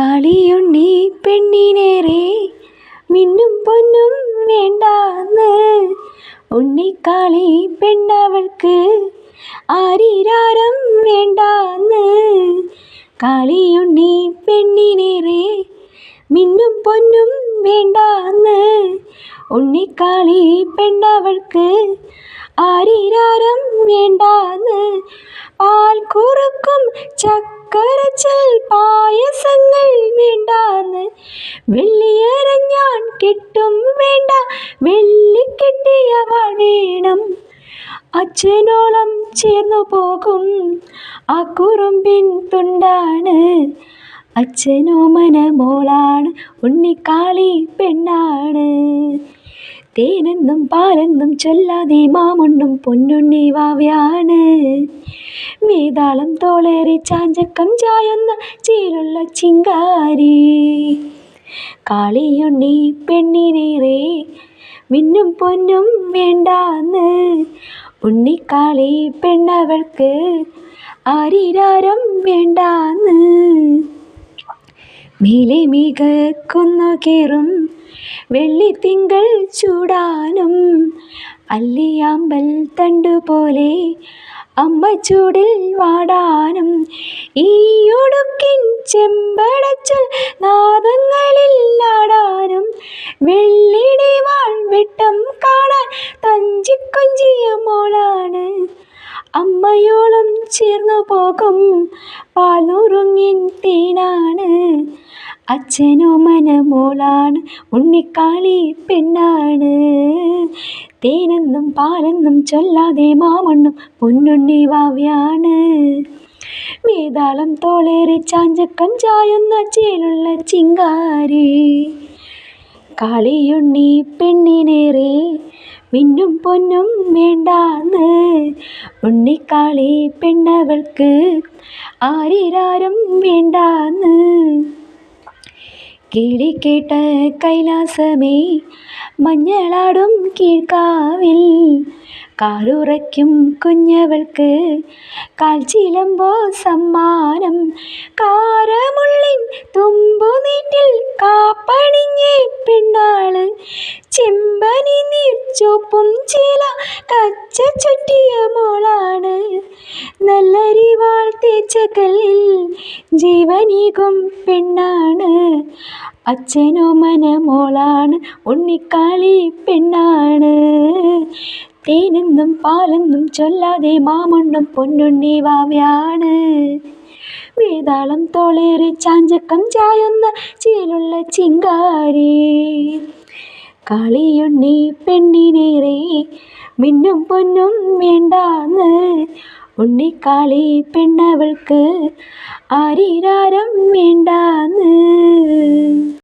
കാളിയുണ്ണി പെണ്ണിനേറെ മിന്നും പൊന്നും വേണ്ടാന്ന്. ഉണ്ണിക്കാളി പെണ്ണവൾക്ക് ആരീരാരം വേണ്ടാന്ന്. കാളിയുണ്ണി പെണ്ണിനേറെ മിന്നും പൊന്നും വേണ്ടാന്ന്. ഉണ്ണിക്കാളി പെണ്ണവൾക്ക് ആരീരാരം വേണ്ടാന്ന് പാൽ കുറുക്കും ചക്കരച്ചൽ പായസങ്ങൾ വേണ്ടാന്ന്. വെള്ളിയരഞ്ഞാൻ കിട്ടും വേണ്ട വെള്ളി കിട്ടിയവ വേണം. അച്ഛനോളം ചേർന്നു പോകും ആ കുറുമ്പിൻ തുണ്ടാണ്. അച്ഛനോ മനമോളാണ് ഉണ്ണിക്കാളി പെണ്ണാണ്. തേനെന്നും പാലെന്നും ചൊല്ലാതെ മാമണ്ണും പൊന്നുണ്ണി വാവ്യാണ്. വേതാളം തോളേറി ചാഞ്ചക്കം ചായുന്ന ചീലുള്ള ചിങ്കാരി. കാളിയുണ്ണി പെണ്ണിനേറെ മിന്നും പൊന്നും വേണ്ടാന്ന്. ഉണ്ണിക്കാളി പെണ്ണവൾക്ക് ആരീരാരം വേണ്ടാന്ന്. മേലെ മികക്കുന്നു കയറും വെള്ളിത്തിങ്കൾ ചൂടാനും അല്ലിയാമ്പൽ തണ്ടുപോലെ അമ്മ ചൂടിൽ വാടാനും ഈ ഒടുക്കിൻ ചെമ്പടച്ചൽ നാദങ്ങളിൽ ആടാനും വെള്ളിടി വാൾ വെട്ടം കാണാൻ തഞ്ചിക്കൊഞ്ചിയ മോളാണ്. അമ്മയോളം ചേർന്നു പോകും പാലുറുങ്ങിൻ തേനാണ് അച്ഛനോ മനമോളാണ് ഉണ്ണിക്കാളി പെണ്ണാണ്. തേനെന്നും പാലെന്നും ചൊല്ലാതെ മാമണ്ണും പൊന്നുണ്ണി വാവ്യാണ്. വേതാളം തോളേറി ചാഞ്ചക്കം ചായുന്ന ചേലുള്ള ചിങ്കാരി. കാളിയുണ്ണി പെണ്ണിനേറെ മിന്നും പൊന്നും വേണ്ടാന്ന്. ഉണ്ണിക്കാളി പെണ്ണവൾക്ക് ആരിരാരും വേണ്ടാന്ന്. കേട്ട കൈലാസമേ മഞ്ഞളാടും കീഴ്ക്കാവിൽ കാറുറയ്ക്കും കുഞ്ഞവൾക്ക് കാൽച്ചിലമ്പോ സമ്മാനം. കാരമുള്ളിൻ തുമ്പുനീറ്റിൽ കാപ്പണിഞ്ഞ് പെണ്ണാൾ ചെമ്പനി നീർച്ചോപ്പും ചില കച്ച ചുറ്റിയ മോളാണ്. നല്ലരിവാൾ തേച്ച ജീവനീകും പെണ്ണാണ്. അച്ഛനോ മനമോളാണ് ഉണ്ണിക്കാളി പെണ്ണാണ്. തേനെന്നും പാലെന്നും ചൊല്ലാതെ മാമണ്ണും പൊന്നുണ്ണി വാവ്യാണ്. വേതാളം തോളേറി ചാഞ്ചക്കം ചായുന്ന ചേലുള്ള ചിങ്കാരി. കാളിയുണ്ണി പെണ്ണിനേറെ മിന്നും പൊന്നും വേണ്ടാന്ന്. ഉണ്ണിക്കാളി പെണ്ണവൾക്ക് ആരീരാരം വേണ്ടാന്ന്.